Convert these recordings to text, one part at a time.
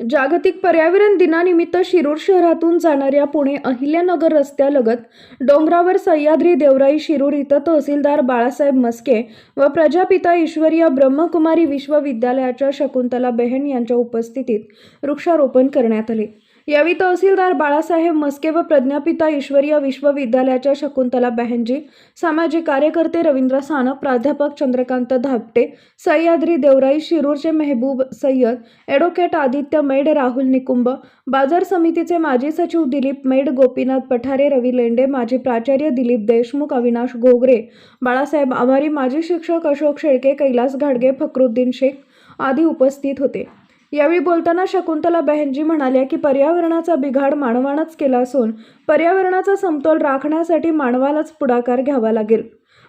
जागतिक पर्यावरण दिनानिमित्त शिरूर शहरातून जाणाऱ्या पुणे अहिल्यानगर रस्त्यालगत डोंगरावर सह्याद्री देवराई शिरूर इथं तहसीलदार बाळासाहेब मस्के व प्रजापिता ईश्वरीय ब्रह्मकुमारी विश्वविद्यालयाच्या शकुंतला बेहन यांच्या उपस्थितीत वृक्षारोपण करण्यात आले. यावेळी तहसीलदार बाळासाहेब मस्के व प्रज्ञापिता ईश्वरीय विश्वविद्यालयाच्या शकुंतला बहनजी सामाजिक कार्यकर्ते रवींद्र सानप प्राध्यापक चंद्रकांत धापटे सह्याद्री देवराई शिरूरचे मेहबूब सय्यद ॲडव्होकेट आदित्य मेड राहुल निकुंभ बाजार समितीचे माजी सचिव दिलीप मेड गोपीनाथ पठारे रवी लेंडे माजी प्राचार्य दिलीप देशमुख अविनाश घोगरे बाळासाहेब आभारी माजी शिक्षक अशोक शेळके कैलास घाडगे फखरुद्दीन शेख आदी उपस्थित होते. यावेळी बोलताना शकुंतला बहनजी म्हणाल्या की पर्यावरणाचा बिघाड मानवानंच केला असून पर्यावरणाचा समतोल राखण्यासाठी मानवालाच पुढाकार घ्यावा लागेल.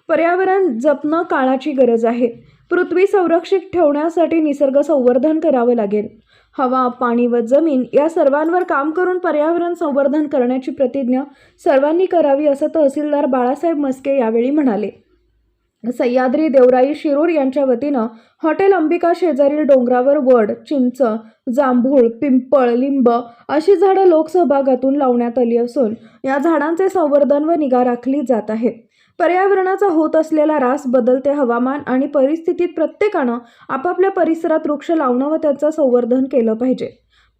पर्यावरण जपणं काळाची गरज आहे. पृथ्वी संरक्षित ठेवण्यासाठी निसर्ग संवर्धन करावं लागेल. हवा पाणी व जमीन या सर्वांवर काम करून पर्यावरण संवर्धन करण्याची प्रतिज्ञा सर्वांनी करावी असं तहसीलदार बाळासाहेब मस्के यावेळी म्हणाले. सह्याद्री देवराई शिरूर यांच्या वतीनं हॉटेल अंबिका शेजारील डोंगरावर वड चिंच जांभूळ पिंपळ लिंब अशी झाडं लोकसहभागातून लावण्यात आली असून या झाडांचे संवर्धन व निगा राखली जात आहे पर्यावरणाचा होत असलेला रास बदलते हवामान आणि परिस्थितीत प्रत्येकानं आपापल्या परिसरात वृक्ष लावणं व त्याचं संवर्धन केलं पाहिजे.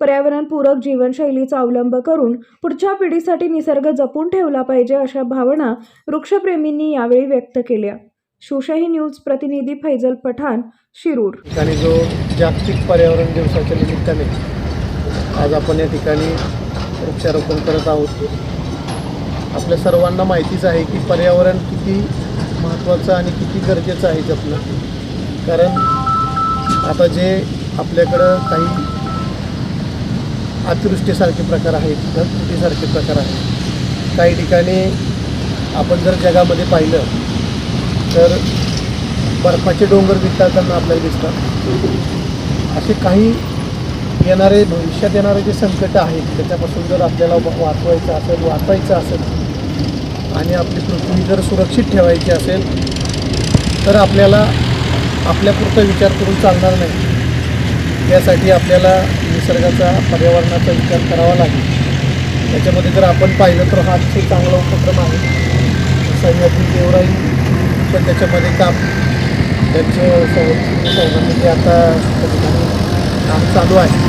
पर्यावरणपूरक जीवनशैलीचा अवलंब करून पुढच्या पिढीसाठी निसर्ग जपून ठेवला पाहिजे अशा भावना वृक्षप्रेमींनी यावेळी व्यक्त केल्या. शिवशाही न्यूज प्रतिनिधी फैजल पठाण शिरूर. ठिकाणी जो जागतिक पर्यावरण दिवसाच्या निमित्ताने आज आपण या ठिकाणी वृक्षारोपण करत आहोत आपल्या सर्वांना माहितीच आहे की पर्यावरण किती महत्त्वाचं आणि किती गरजेचं आहे जपणं. कारण आता जे आपल्याकडं काही अतिवृष्टीसारखे प्रकार आहेत ढगफुटीसारखे प्रकार आहेत काही ठिकाणी आपण जर जगामध्ये पाहिलं तर बर्फाचे डोंगर विस्तारताना आपल्याला दिसतात. असे काही येणारे भविष्यात येणारे जे संकट आहेत त्याच्यापासून जर आपल्याला वाचवायचं असेल वाचायचं असेल आणि आपली पृथ्वी जर सुरक्षित ठेवायची असेल तर आपल्याला आपल्यापुरता विचार करून चालणार नाही. यासाठी आपल्याला निसर्गाचा पर्यावरणाचा विचार करावा लागेल. त्याच्यामध्ये जर आपण पाहिलं तर हा अतिशय चांगला उपक्रम आहे. सह्याद्री देवराई पण त्याच्यामध्ये काम. त्यांचे संवर्धन जे म्हणजे आता काम चालू आहे.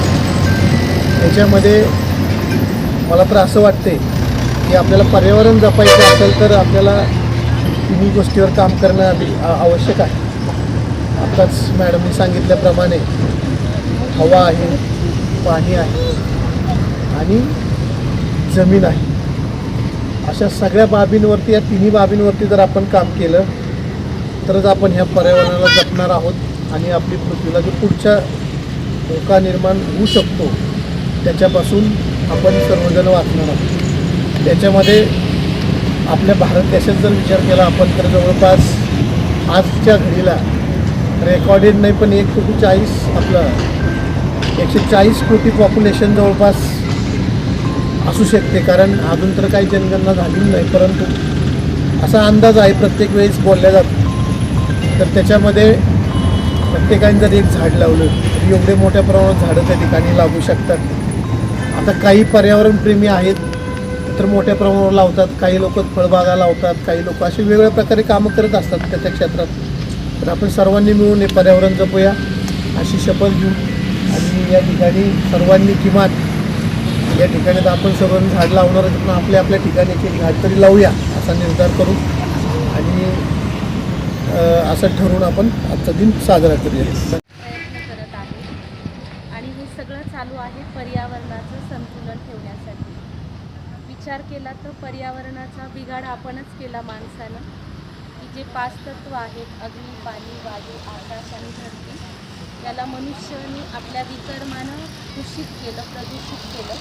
त्याच्यामध्ये मला तर असं वाटते की आपल्याला पर्यावरण जपायचं असेल तर आपल्याला तिन्ही गोष्टीवर काम करणं आवश्यक आहे. आत्ताच मॅडमनी सांगितल्याप्रमाणे हवा आहे पाणी आहे आणि जमीन आहे. अशा सगळ्या बाबींवरती या तिन्ही बाबींवरती जर आपण काम केलं तरच आपण ह्या पर्यावरणाला जपणार आहोत आणि आपली पृथ्वीला जो पुढच्या धोका निर्माण होऊ शकतो त्याच्यापासून आपण सर्वजण वाचणार आहोत. त्याच्यामध्ये आपल्या भारत देशात जर विचार केला आपण तर जवळपास आजच्या घडीला रेकॉर्डेड नाही पण एक कोटी चाळीस आपलं एकशे चाळीस कोटी पॉप्युलेशन जवळपास असू शकते. कारण अजून तर काही जनगणना झालेली नाही परंतु असा अंदाज आहे प्रत्येक वेळेस बोलल्या जातो. तर त्याच्यामध्ये प्रत्येकाने जर एक झाड लावलं तर एवढे मोठ्या प्रमाणात झाडं त्या ठिकाणी लागू शकतात. आता काही पर्यावरणप्रेमी आहेत तर मोठ्या प्रमाणावर लावतात. काही लोक फळबागा लावतात काही लोक असे वेगवेगळ्या प्रकारे कामं करत असतात त्या त्या क्षेत्रात. तर आपण सर्वांनी मिळून हे पर्यावरण जपूया अशी शपथ घेऊ. आणि या ठिकाणी सर्वांनी किमान या ठिकाणी तर आपण सर्वांनी झाड लावणार पण आपल्या आपल्या ठिकाणी एक झाड तरी लावूया असा निर्धार करू. असं ठरवून आपण आजचा दिन साजरा करूया. प्रयत्न करत आहे. आणि हे सगळं चालू आहे पर्यावरणाचं संतुलन ठेवण्यासाठी. विचार केला तर पर्यावरणाचा बिघाड आपणच केला माणसानं. की जे पाच तत्व आहेत अग्नी पाणी वायू आकाश आणि धरती याला मनुष्याने आपल्या विकर्मानं दूषित केलं प्रदूषित केलं.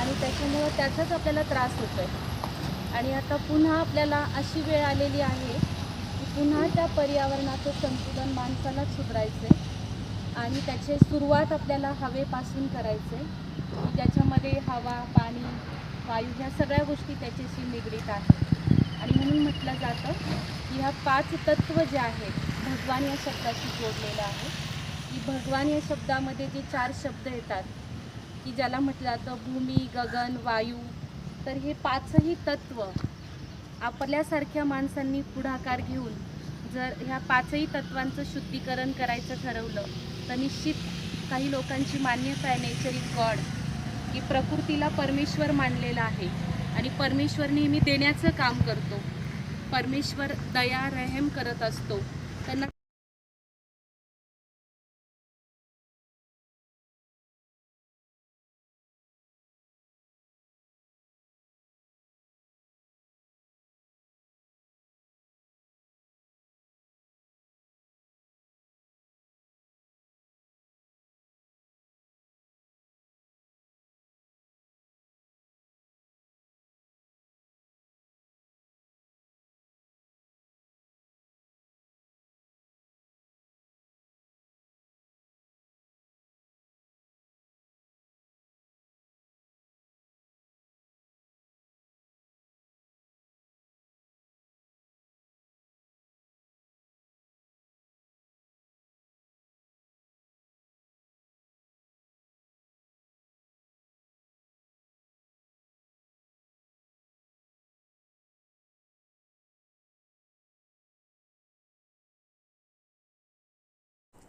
आणि त्याच्यामुळं त्याचाच आपल्याला त्रास होतो आहे आणि आता पुन्हा आपल्याला अशी वेळ आलेली आहे पुन्हा त्या पर्यावरणाचं संतुलन माणसालाच सुधारायचं आहे आणि त्याचे सुरुवात आपल्याला हवेपासून करायचं आहे ज्याच्यामध्ये हवा पाणी वायू ह्या सगळ्या गोष्टी त्याच्याशी निगडीत आहेत. आणि म्हणून म्हटलं जातं की ह्या पाच तत्त्व जे आहेत भगवान या शब्दाशी जोडलेलं आहे. की भगवान या शब्दामध्ये जे चार शब्द येतात की ज्याला म्हटलं जातं भूमी गगन वायू तर हे पाचही तत्त्व आपल्यासारख्या माणसांनी पुढाकार घेऊन जर ह्या पाचही तत्वांचं शुद्धीकरण करायचं ठरवलं तर निश्चित काही लोकांची मान्यता आहे नेचर गॉड की प्रकृतीला परमेश्वर मानलेला आहे. आणि परमेश्वर नेहमी देण्याचं काम करतो. परमेश्वर दया रहम करत असतो. त्यांना